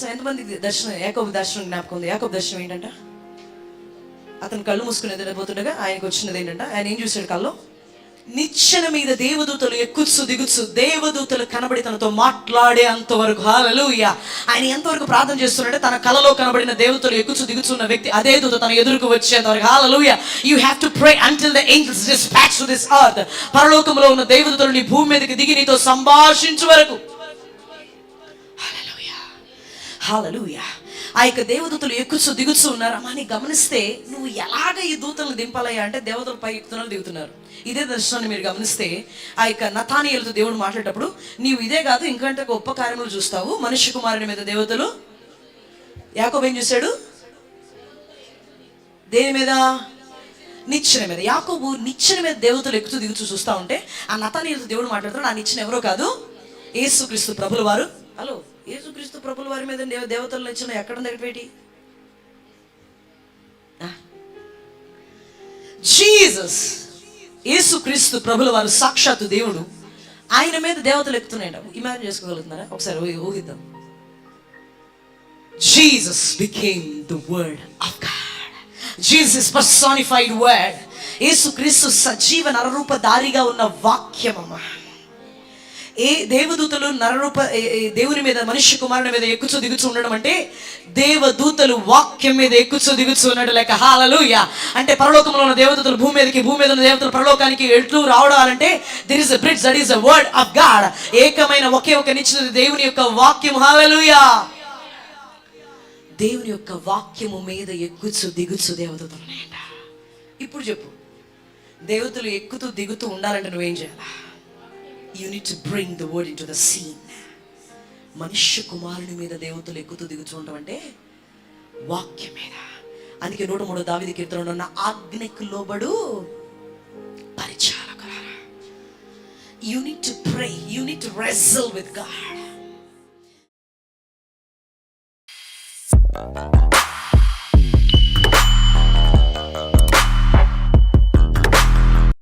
So ఎంతమంది దర్శనం యాకోబు దర్శనం జ్ఞాపకం ఉంది? యాకోబు దర్శనం ఏంటంట? అతను కళ్ళు మూసుకుని నిద్రపోతుండగా ఆయనకు వచ్చినది ఏంటంట? ఆయన ఏం చూశాడు కళ్ళు నిచ్చెన మీద దేవదూతలు ఎక్కుచ్చు దిగుచ్చు దేవదూతలు కనబడి తనతో మాట్లాడే అంతవరకు. హాలూయ ఆయన ఎంతవరకు ప్రార్థన చేస్తున్నాడంటే తన కలలో కనబడిన దేవతలు ఎక్కుచ్చు దిగుచున్న వ్యక్తి అదే దూత తన ఎదురుకు వచ్చేంతవరకు. Hallelujah you have to pray until the angels dispatch to this earth పరలోకంలో ఉన్న దేవదూతలు నీ భూమి మీదకి దిగి నీతో సంభాషించు వరకు. హాలలుయా ఆ యొక్క దేవదూతలు ఎక్కుచు దిగుచు ఉన్నారమ్మా అని గమనిస్తే నువ్వు ఎలాగ ఈ దూతలను దింపాలయ్యా అంటే దేవతలు పై ఎక్కుతున్నారు దిగుతున్నారు. ఇదే దర్శనాన్ని మీరు గమనిస్తే ఆ యొక్క నతానియలతో దేవుడు మాట్లాడేటప్పుడు నీవు ఇదే కాదు ఇంకంటే గొప్ప కార్యములు చూస్తావు. మనుష్య కుమారుని మీద దేవతలు యాకోబ్ ఏం చూశాడు? దేని మీద? నిచ్చెన మీద. యాకోబు నిచ్చెన మీద దేవతలు ఎక్కుతూ దిగుతూ చూస్తా ఉంటే ఆ నతానీయులతో దేవుడు మాట్లాడుతున్నాడు ఆ నిచ్చెన ఎవరో కాదు? ఏసుక్రీస్తు ప్రభులు వారు హలో. యేసుక్రీస్తు ప్రభుల వారి మీద దేవతలు వచ్చిన ఎక్కడ ఉంది జీసస్ యేసు క్రీస్తు ప్రభుల వారు సాక్షాత్తు దేవుడు. ఆయన మీద దేవతలు ఎక్కుతున్నాయట. ఇమాజిన్ చేసుకోగలుగుతున్నారా? ఒకసారి ఊహిద్దాం. Jesus became the word of God Jesus personified word యేసు క్రీస్తు సజీవ నరరూపధారిగా ఉన్న వాక్యం అమ్మా ఏ దేవదూతలు నరరూప దేవుని మీద మనుష్య కుమారుని మీద ఎక్కుచు దిగుచు ఉండడం అంటే దేవదూతలు వాక్యం మీద ఎక్కుచు దిగుచు ఉన్నట్టు లేక హాలలుయ. అంటే పరలోకంలో ఉన్న దేవదూతలు భూమి మీదకి భూమి మీద ఉన్న దేవతలు పరలోకానికి ఎట్లు రావడాలంటే there is a bridge that is a word of God ఏకమైన ఒకే ఒక నిచ్చిన దేవుని యొక్క వాక్యం హాలలుయా. దేవుని యొక్క వాక్యము మీద ఎక్కుచు దిగుచు దేవదూతలు ఇప్పుడు చెప్పు దేవతలు ఎక్కుతూ దిగుతూ ఉండాలంటే నువ్వేం చేయాలా? You need to bring the word into the scene మనుష్య కుమారుని మీద దేవతలు ఎక్కుతూ దిగుతూ ఉండడం అంటే వాక్యం మీద అందుకే నూట మూడు దావిది కీర్తనలో ఉన్న ఆజ్ఞకు లోబడు పరిచారకులారా you need to pray you need to wrestle with God